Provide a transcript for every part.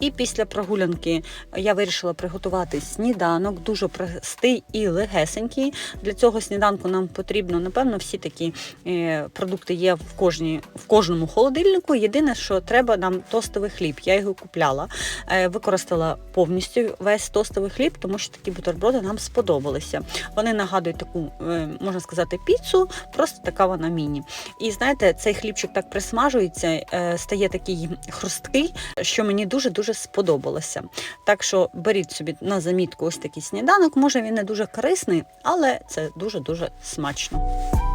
І після прогулянки я вирішила приготувати сніданок, дуже простий і легесенький. Для цього сніданку нам потрібно, напевно, всі такі е, продукти є в, кожній, в кожному холодильнику. Єдине, що треба нам тостовий хліб. Я його купляла, е, використала повністю весь тостовий хліб, тому що такі бутерброди нам сподобалися. Вони нагадують таку, е, можна сказати, піцу, просто така вона міні. І знаєте, цей хлібчик так присмажується, стає такий хрусткий, що мені дуже-дуже сподобалося. Так що беріть собі на замітку ось такий сніданок. Може він не дуже корисний, але це дуже-дуже смачно.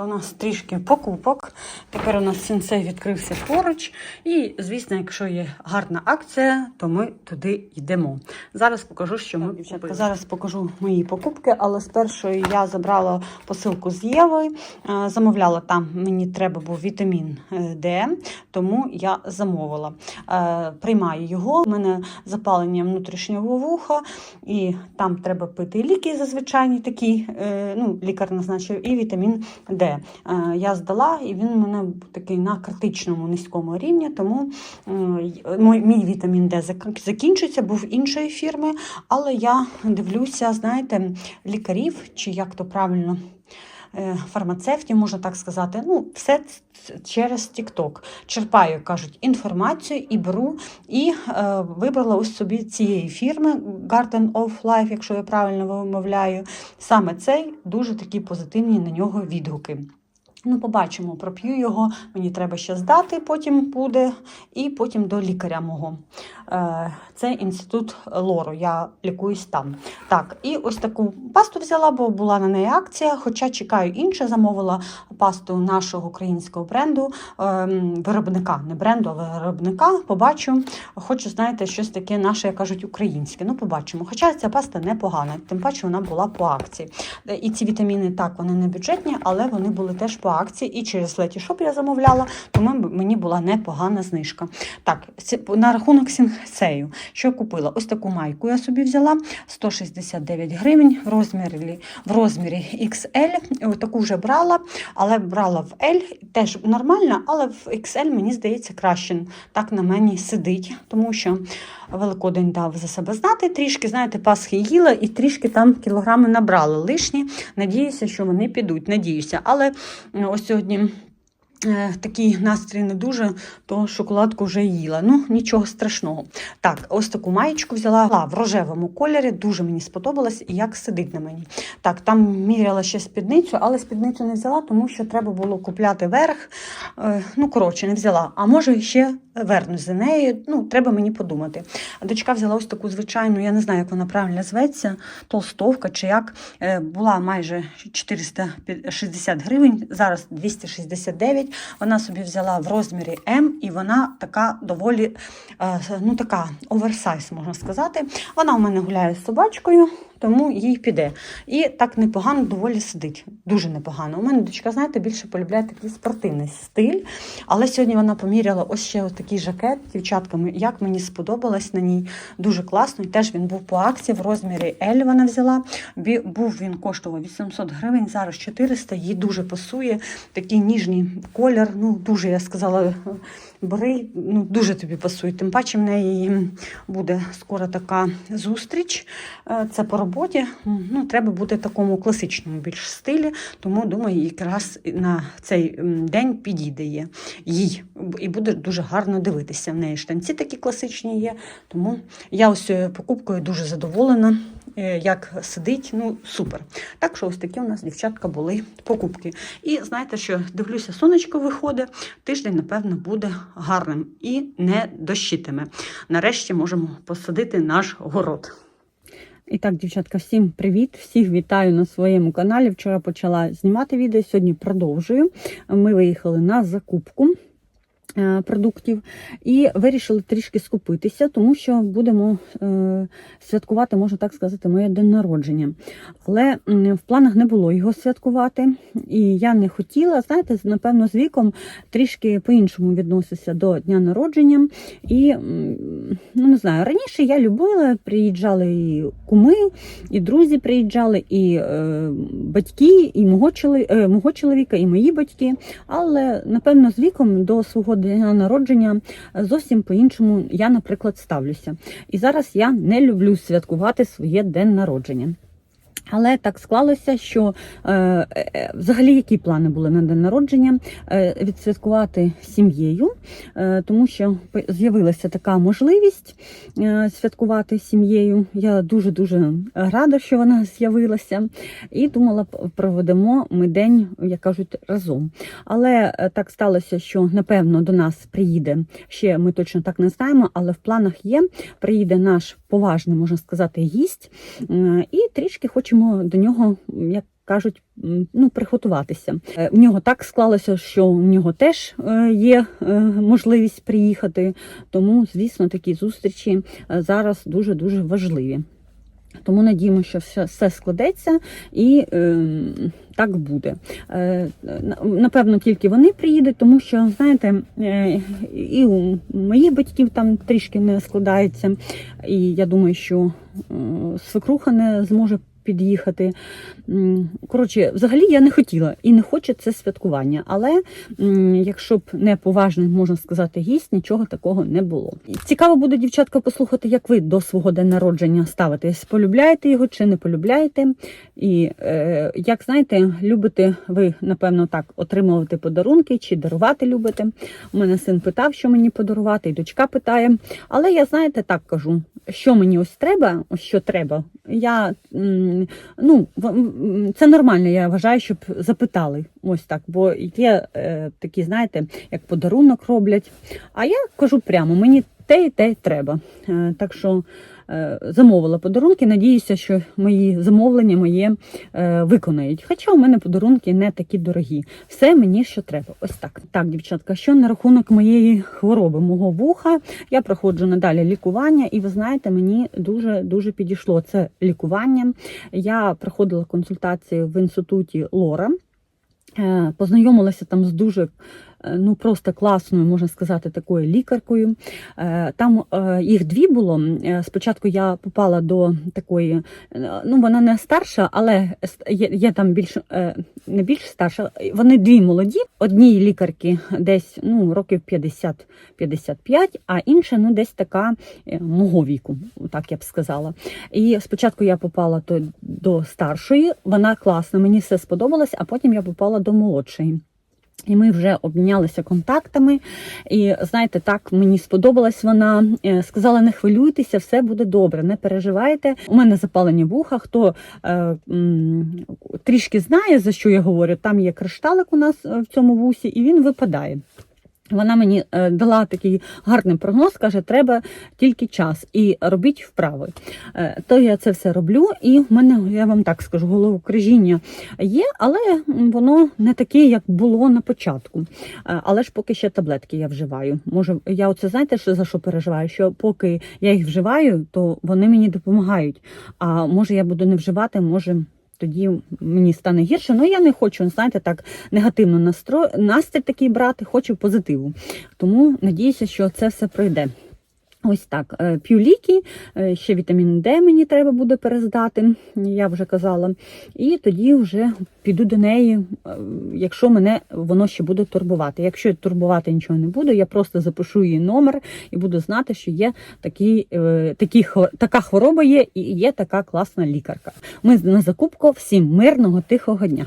Дівчатка, у нас трішки покупок. Тепер у нас сенсей відкрився поруч. І, звісно, якщо є гарна акція, то ми туди йдемо. Зараз покажу, що ми купили. Зараз покажу мої покупки, але спершу я забрала посилку з Єви. Е, Замовляла там, мені треба був вітамін е, Д, тому я замовила. Е, Приймаю його. У мене запалення внутрішнього вуха, і там треба пити ліки зазвичай такі. Ну, лікар назначив, і вітамін Д. Е, Я здала, і він мене такий на критичному низькому рівні, тому мій, мій вітамін Д зак- закінчується, був іншої фірми, але я дивлюся, знаєте, лікарів, чи як то правильно. Е, Фармацевтів, можна так сказати, ну, все через TikTok. Черпаю, кажуть, інформацію і беру, і е, вибрала ось собі цієї фірми Garden of Life, якщо я правильно вимовляю. Саме цей дуже такі позитивні на нього відгуки. Ну, побачимо, проп'ю його, мені треба ще здати, потім буде, і потім до лікаря мого. Е, Це інститут лору, я лікуюсь там. Так, і ось таку пасту взяла, бо була на неї акція. Хоча чекаю інше, замовила пасту нашого українського бренду, ем, виробника, не бренду, а виробника. Побачу. Хочу, знаєте, щось таке наше, як кажуть, українське. Ну, побачимо. Хоча ця паста непогана, тим паче вона була по акції. Е, І ці вітаміни так, вони не бюджетні, але вони були теж по акції. І через Letysshop я замовляла, тому мені була непогана знижка. Так, на рахунок сінсею, що я купила? Ось таку майку я собі взяла 169 гривень в розмірі, в розмірі XL. Таку вже брала, але брала в L, теж нормальна, але в XL мені здається краще. Так на мені сидить, тому що Великодень дав за себе знати. Трішки, знаєте, Пасхи їла і трішки там кілограми набрала лишні. Надіюся, що вони підуть. Надіюся. Але ось сьогодні. е, Такий настрій не дуже, то шоколадку вже їла. Ну, нічого страшного. Так, ось таку маєчку взяла в рожевому кольорі, дуже мені сподобалось і як сидить на мені. Так, там міряла ще спідницю, але спідницю не взяла, тому що треба було купляти верх. Е, Ну, коротше, не взяла. А може ще вернусь за нею. Ну, треба мені подумати. Дочка взяла ось таку звичайну, я не знаю, як вона правильно зветься, толстовка чи як. Е, Була майже 460 гривень, зараз 269. Вона собі взяла в розмірі М, і вона така доволі е, ну, така оверсайз, можна сказати. Вона у мене гуляє з собачкою, тому їй піде. І так непогано доволі сидить. Дуже непогано. У мене дочка, знаєте, більше полюбляє такий спортивний стиль. Але сьогодні вона поміряла ось ще такий жакет дівчатками. Як мені сподобалось на ній. Дуже класно. І теж він був по акції в розмірі L вона взяла. Був він коштував 800 гривень, зараз 400. Їй дуже пасує. Такий ніжний колір. Ну, дуже, я сказала, бери, ну, дуже тобі пасує. Тим паче в неї буде скоро така зустріч. Е, Це по роботі. Ну, треба бути в такому класичному більш стилі, тому думаю, якраз на цей день підійде їй і буде дуже гарно дивитися. В неї штанці такі класичні є. Тому я ось покупкою дуже задоволена. Е, Як сидить, ну супер. Так що ось такі у нас дівчатка були покупки. І знаєте, що дивлюся, сонечко виходить. Тиждень, напевно, буде гарним і не дощитиме. Нарешті можемо посадити наш город. І так, дівчатка, всім привіт! Всіх вітаю на своєму каналі. Вчора почала знімати відео, сьогодні продовжую. Ми виїхали на закупку продуктів і вирішили трішки скупитися, тому що будемо е, святкувати, можна так сказати, моє день народження. Але в планах не було його святкувати, і я не хотіла, знаєте, напевно, з віком трішки по-іншому відносився до дня народження. І ну не знаю, раніше я любила, приїжджали і куми, і друзі приїжджали, і е, батьки, і мого, чоло, е, мого чоловіка, і мої батьки. Але напевно з віком до свого дня народження зовсім по-іншому я, наприклад, ставлюся. І зараз я не люблю святкувати своє день народження. Але так склалося, що е, е, взагалі які плани були на день народження е, відсвяткувати сім'єю, е, тому що з'явилася така можливість е, святкувати сім'єю. Я дуже дуже рада, що вона з'явилася, і думала, проведемо ми день, як кажуть, разом. Але е, так сталося, що напевно до нас приїде ще ми точно так не знаємо, але в планах є. Приїде наш поважний, можна сказати, гість, е, і трішки хочемо до нього, як кажуть, ну, приготуватися. Е, В нього так склалося, що в нього теж е, є е, можливість приїхати, тому, звісно, такі зустрічі зараз дуже дуже важливі. Тому надіємося, що все, все складеться і е, так буде. Е, напевно, тільки вони приїдуть, тому що, знаєте, е, і у моїх батьків там трішки не складається. І я думаю, що е, свекруха не зможе під'їхати. Коротше, взагалі я не хотіла і не хочу це святкування. Але якщо б не поважний, можна сказати, гість, нічого такого не було. Цікаво буде, дівчатка, послухати, як ви до свого день народження ставитесь. Полюбляєте його чи не полюбляєте? І е, як знаєте, любите ви, напевно, так отримувати подарунки чи дарувати любите. У мене син питав, що мені подарувати, і дочка питає. Але я, знаєте, так кажу, що мені ось треба, ось що треба. Я ну це нормально. Я вважаю, щоб запитали. Ось так. Бо є е, такі, знаєте, як подарунок роблять. А я кажу прямо, мені те і те треба. Е, так що е, замовила подарунки. Надіюся, що мої замовлення моє е, виконають. Хоча у мене подарунки не такі дорогі. Все мені що треба. Ось так. Так, дівчатка, що на рахунок моєї хвороби, мого вуха, я проходжу надалі лікування, і ви знаєте, мені дуже дуже підійшло це лікування. Я проходила консультації в інституті Лора. Познайомилася там з дуже ну просто класною, можна сказати, такою лікаркою. Е, Там е, їх дві було. Е, Спочатку я попала до такої, е, ну вона не старша, але є, там більш е, не більш старша. Вони дві молоді. Одній лікарки десь ну років 50-55, а інша ну десь така е, мого віку, так я б сказала. І спочатку я попала до старшої, вона класна, мені все сподобалось, а потім я попала до молодшої. І ми вже обмінялися контактами. І знаєте, так мені сподобалась вона. Е, Сказала, не хвилюйтеся, все буде добре, не переживайте. У мене запалені вуха. Хто е, м, трішки знає, за що я говорю, там є кришталик у нас е, в цьому вусі, і він випадає. Вона мені е, дала такий гарний прогноз, каже, треба тільки час і робіть вправи. Е, то я це все роблю, і в мене, я вам так скажу, головокружіння є, але воно не таке, як було на початку. Е, але ж поки ще таблетки я вживаю. Може, я оце знаєте, що за що переживаю? Що поки я їх вживаю, то вони мені допомагають. А може я буду не вживати, може. Тоді мені стане гірше. Ну я не хочу, знаєте, так негативно настрой, настрій такий брати, хочу позитиву. Тому надіюся, що це все пройде. Ось так, е, п'ю ліки, е, ще вітамін Д мені треба буде перездати, я вже казала. І тоді вже піду до неї, е, якщо мене воно ще буде турбувати. Якщо турбувати нічого не буду, я просто запишу її номер і буду знати, що є такі, такі, така хвороба є і є така класна лікарка. Ми на закупку. Всім мирного, тихого дня.